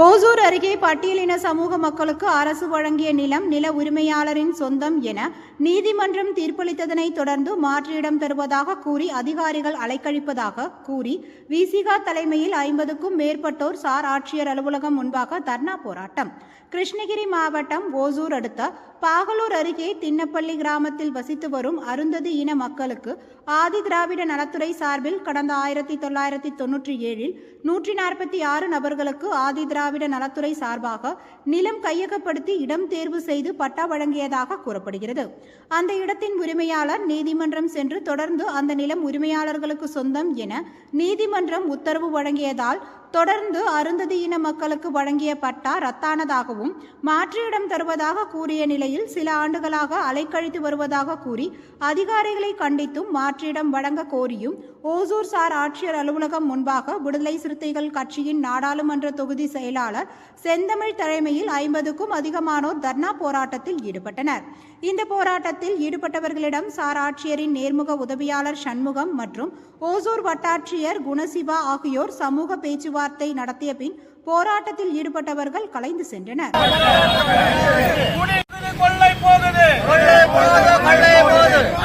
அருகே பட்டியலின சமூக மக்களுக்கு அரசு வழங்கிய நிலம் நில உரிமையாளரின் சொந்தம் என நீதிமன்றம் தீர்ப்பளித்ததனை தொடர்ந்து மாற்றியிடம் இடம் தருவதாக கூறி அதிகாரிகள் அலைக்கழிப்பதாக கூறி விசிகா தலைமையில் ஐம்பதுக்கும் மேற்பட்டோர் சார் ஆட்சியர் அலுவலகம் முன்பாக தர்ணா போராட்டம். கிருஷ்ணகிரி மாவட்டம் ஓசூர் அடுத்த பாகலூர் அருகே தின்னப்பள்ளி கிராமத்தில் வசித்து வரும் அருந்ததி இன மக்களுக்கு ஆதி திராவிட நலத்துறை சார்பில் கடந்த ஆயிரத்தி தொள்ளாயிரத்தி தொன்னூற்றி ஏழில் நூற்றி நாற்பத்தி ஆறு நபர்களுக்கு ஆதி திராவிட நலத்துறை சார்பாக நிலம் கையகப்படுத்தி இடம் தேர்வு செய்து பட்டா வழங்கியதாக கூறப்படுகிறது. அந்த இடத்தின் உரிமையாளர் நீதிமன்றம் சென்று தொடர்ந்து அந்த நிலம் உரிமையாளர்களுக்கு சொந்தம் என நீதிமன்றம் உத்தரவு வழங்கியதால் தொடர்ந்து அருந்ததியின மக்களுக்கு வழங்கிய பட்டா ரத்தானதாகவும் மாற்றியிடம் தருவதாக கூறிய நிலையில் சில ஆண்டுகளாக அலைக்கழித்து வருவதாக கூறி அதிகாரிகளை கண்டித்தும் மாற்றியிடம் வழங்க கோரியும் ஓசூர் சார் ஆட்சியர் அலுவலகம் முன்பாக விடுதலை சிறுத்தைகள் கட்சியின் நாடாளுமன்ற தொகுதி செயலாளர் செந்தமிழ் தலைமையில் ஐம்பதுக்கும் அதிகமானோர் தர்ணா போராட்டத்தில் ஈடுபட்டனர். இந்த போராட்டத்தில் ஈடுபட்டவர்களிடம் சார் ஆட்சியரின் நேர்முக உதவியாளர் சண்முகம் மற்றும் ஓசூர் வட்டாட்சியர் குணசிவா ஆகியோர் சமூக பேச்சுவார்த்தை நடத்திய பின் போராட்டத்தில் ஈடுபட்டவர்கள் கலைந்து சென்றனர் குடியிருப்பு கொள்ளை போகுது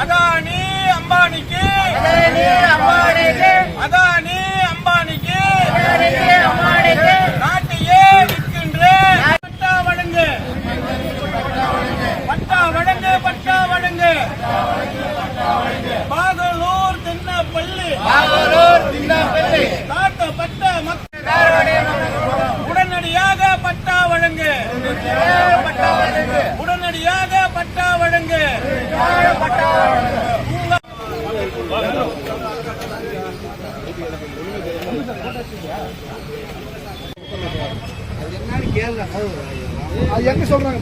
அதானி அம்பானிக்கு அதானி அம்பானிக்கு நாட்டையே விற்கின்ற பட்டா வழங்கு பட்டா வழங்கு பட்டா வழங்கு பாகலூர் தின்னப்பள்ளி தாழ்த்தப்பட்ட மக்கள் உடனடியாக பட்டா வழங்கு உடனடியாக பட்டா வழங்கு. அது என்ன கேள்வி அது எங்க சொல்றாங்க